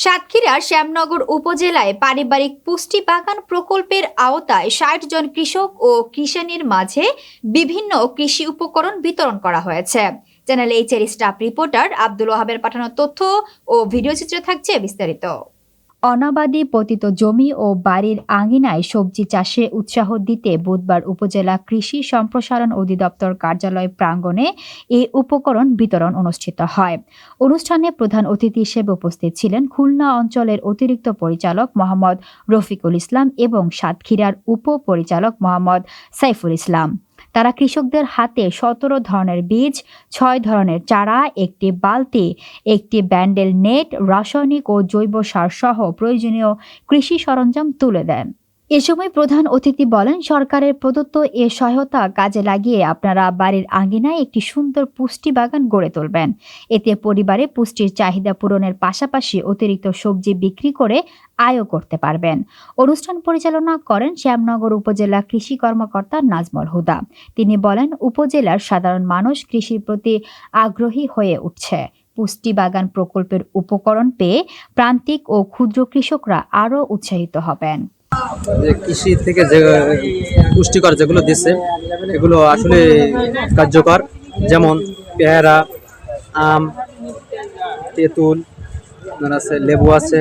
সাতক্ষীরার শ্যামনগর উপজেলায় পারিবারিক পুষ্টি বাগান প্রকল্পের আওতায় ষাট জন কৃষক ও কৃষানীর মাঝে বিভিন্ন কৃষি উপকরণ বিতরণ করা হয়েছে। চ্যানেল এইচ এর স্টাফ রিপোর্টার আব্দুল ওহাবের পাঠানো তথ্য ও ভিডিও চিত্র থাকছে বিস্তারিত। অনাবাদী পতিত জমি ও বাড়ির আঙিনায় সবজি চাষে উৎসাহ দিতে বুধবার উপজেলা কৃষি সম্প্রসারণ অধিদপ্তর কার্যালয় প্রাঙ্গণে এই উপকরণ বিতরণ অনুষ্ঠিত হয়। অনুষ্ঠানে প্রধান অতিথি হিসেবে উপস্থিত ছিলেন খুলনা অঞ্চলের অতিরিক্ত পরিচালক মোহাম্মদ রফিকুল ইসলাম এবং সাতক্ষীরার উপপরিচালক মোহাম্মদ সাইফুল ইসলাম। তারা কৃষকদের হাতে সতেরো ধরনের বীজ, ছয় ধরনের চারা, একটি বালতি, একটি ব্যান্ডেল নেট, রাসায়নিক ও জৈব সার সহ প্রয়োজনীয় কৃষি সরঞ্জাম তুলে দেন এ সময় প্রধান অতিথি বলেন, সরকারের প্রদত্ত এ সহায়তা কাজে লাগিয়ে আপনারা বাড়ির আঙ্গিনায় একটি সুন্দর পুষ্টি বাগান গড়ে তুলবেন। এতে পরিবারে পুষ্টির চাহিদা পূরণের পাশাপাশি অতিরিক্ত সবজি বিক্রি করে আয়ও করতে পারবেন। অনুষ্ঠান পরিচালনা করেন শ্যামনগর উপজেলা কৃষি কর্মকর্তা নাজমল হুদা। তিনি বলেন, উপজেলার সাধারণ মানুষ কৃষির প্রতি আগ্রহী হয়ে উঠছে। পুষ্টি বাগান প্রকল্পের উপকরণ পেয়ে প্রান্তিক ও ক্ষুদ্র কৃষকরা আরও উৎসাহিত হবেন। যে কৃষি থেকে যে পুষ্টিকর যেগুলো দিচ্ছে এগুলো আসলে কার্যকর। যেমন পেয়ারা আম তেঁতুল আপনার আছে লেবু আছে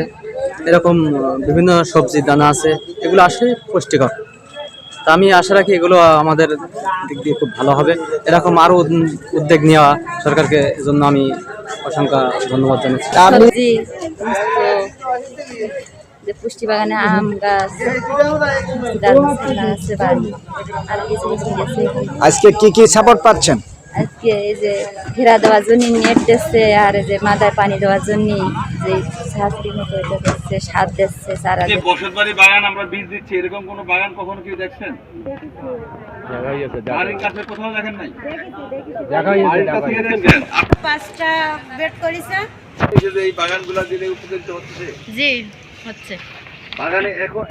এরকম বিভিন্ন সবজি দানা আছে এগুলো আসলে পুষ্টিকর। তা আমি আশা রাখি এগুলো আমাদের দিক দিয়ে খুব ভালো হবে। এরকম আরও উদ্যোগ নেওয়া সরকারকে এজন্য আমি অসংখ্য ধন্যবাদ জানাচ্ছি। যে পুষ্টি বাগানে আম গাছ আছে বাড়ি আর কিছু কিছু গেছে আজকে কি কি সাপোর্ট পাচ্ছেন? আজকে এই যে ঘেরা দেওয়ার জন্য নেট দিচ্ছে আর এই যে মাথায় পানি দেওয়ার জন্য যে ছাত্রী মতো এটা দিচ্ছে সার দিচ্ছে যে বসত বাড়ি বাগান আমরা বীজ দিচ্ছি এরকম কোনো বাগান কখনো কেউ দেখছেন? বাড়ির কাছে কোথাও দেখেন নাই? বাড়ির কাছে দেখছেন পাঁচটা বেড করেছে। এই বাগানগুলো দিলে উপকৃত হচ্ছে। জি। হচ্ছে। বাগানে এখন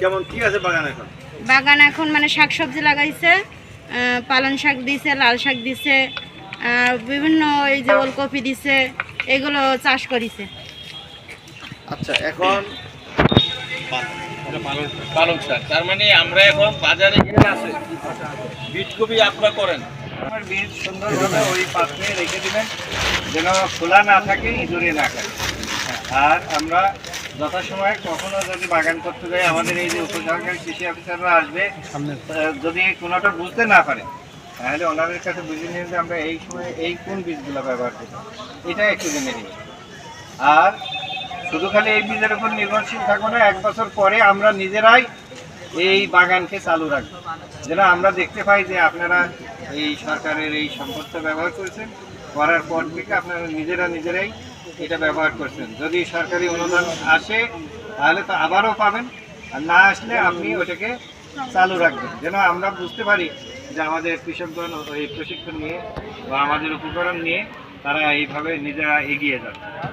কেমন কি আছে বাগান এখন? বাগান এখন মানে শাক সবজি লাগাইছে পালং শাক দিছে লাল শাক দিছে বিভিন্ন এই যে ওলকপি দিছে এগুলো চাষ করেছে। আচ্ছা এখন পালং শাক। তার মানে আমরা এখন বাজারে গিয়ে আছে। বীজকপি আপনারা করেন। আমার বীজ সুন্দরভাবে ওই পাত্রে রেখে দিবেন যেন খোলা না থাকে ইঁদুরে না খায়। আর আমরা যথাসময়ে কখনো যদি বাগান করতে যাই আমাদের এই যে উপসহকারী কৃষি অফিসাররা আসবে যদি কোনোটা বুঝতে না পারে তাহলে ওনাদের কাছে বুঝে নিয়ে যে আমরা এই সময় এই কোন বীজগুলো ব্যবহার করি এটা একটু জেনে নিই। আর শুধু খালি এই বীজের উপর নির্ভরশীল থাকব না এক বছর পরে আমরা নিজেরাই এই বাগানকে চালু রাখব। যেন আমরা দেখতে পাই যে আপনারা এই সরকারের এই সম্পদটা ব্যবহার করেছেন করার পর থেকে আপনারা নিজেরা নিজেরাই এটা ব্যবহার করছেন। যদি সরকারি অনুদান আসে, তাহলে তো আবারও পাবেন। আর না আসলে আপনি ওটাকে চালু রাখবেন। যেন আমরা বুঝতে পারি যে আমাদের কৃষকগণ এই প্রশিক্ষণ নিয়ে বা আমাদের উপকরণ নিয়ে তারা এইভাবে নিজেরা এগিয়ে যাবে